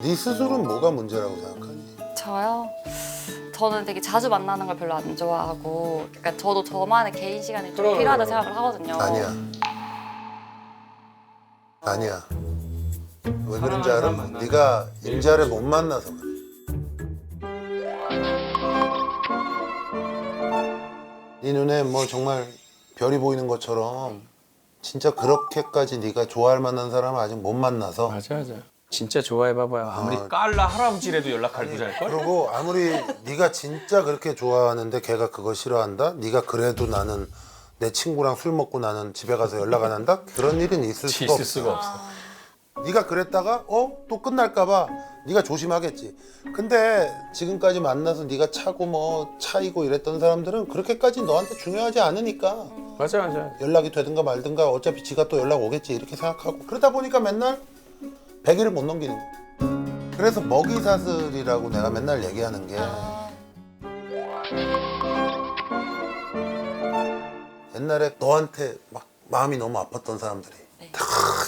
네 스스로는 뭐가 문제라고 생각하니? 저요? 저는 되게 자주 만나는 걸 별로 안 좋아하고 그러니까 저도 저만의 개인 시간이 좀 그럼, 필요하다 그럼. 생각을 하거든요. 아니야. 아니야. 왜 그런지 사랑하는 알아? 네가 보지. 못 만나서 그래. 네 눈에 뭐 정말 별이 보이는 것처럼 진짜 그렇게까지 네가 좋아할 만한 사람을 아직 못 만나서 맞아 맞아. 진짜 좋아해봐봐요. 아무리 아. 깔라 할아버지라도 연락할 부자일 걸? 그리고 아무리 네가 진짜 그렇게 좋아하는데 걔가 그거 싫어한다? 네가 그래도 나는 내 친구랑 술 먹고 나는 집에 가서 연락 안 한다? 그런 일은 있을 수가 있을 없어. 수가 없어. 네가 그랬다가 어? 또 끝날까봐 네가 조심하겠지. 근데 지금까지 만나서 네가 차고 뭐 차이고 이랬던 사람들은 그렇게까지 너한테 중요하지 않으니까 맞아 맞아. 연락이 되든가 말든가 어차피 지가 또 연락 오겠지 이렇게 생각하고 그러다 보니까 맨날 100일을 못 넘기는 거야. 그래서 먹이 사슬이라고 내가 맨날 얘기하는 게 아, 옛날에 너한테 막 마음이 너무 아팠던 사람들이 네. 다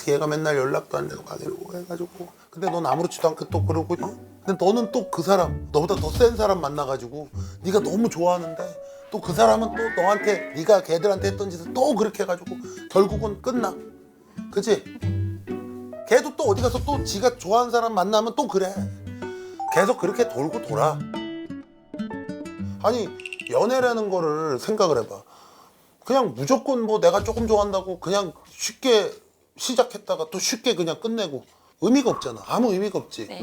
얘가 맨날 연락도 안 되고 막 이러고 해가지고 근데 넌 아무렇지도 않게 또 그러고 어? 근데 너는 또 그 사람 너보다 더 센 사람 만나가지고 네가 너무 좋아하는데 또 그 사람은 또 너한테 네가 걔들한테 했던 짓을 또 그렇게 해가지고 결국은 끝나 그치? 걔도 또 어디 가서 또 지가 좋아하는 사람 만나면 또 그래 계속 그렇게 돌고 돌아 아니 연애라는 거를 생각을 해봐 그냥 무조건 뭐 내가 조금 좋아한다고 그냥 쉽게 시작했다가 또 쉽게 그냥 끝내고 의미가 없잖아. 아무 의미가 없지. 네.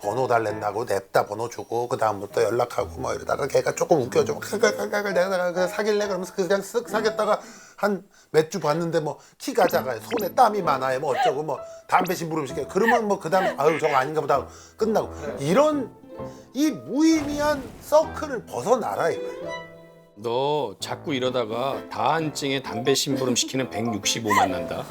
번호 달랜다고 냅다 번호 주고 그 다음부터 연락하고 뭐 이러다가 걔가 조금 웃겨줘. 깔깔깔깔 내가 그냥 사귈래 그러면서 그냥 쓱 사귀었다가 한 몇 주 봤는데 뭐 키가 작아요. 손에 땀이 많아요. 뭐 어쩌고 뭐 담배 심부름 시켜. 그러면 뭐 그 다음에 아유 저거 아닌가 보다 끝나고 이런 이 무의미한 서클을 벗어나라 이거야. 너 자꾸 이러다가 다한증에 담배 심부름 시키는 165 만난다.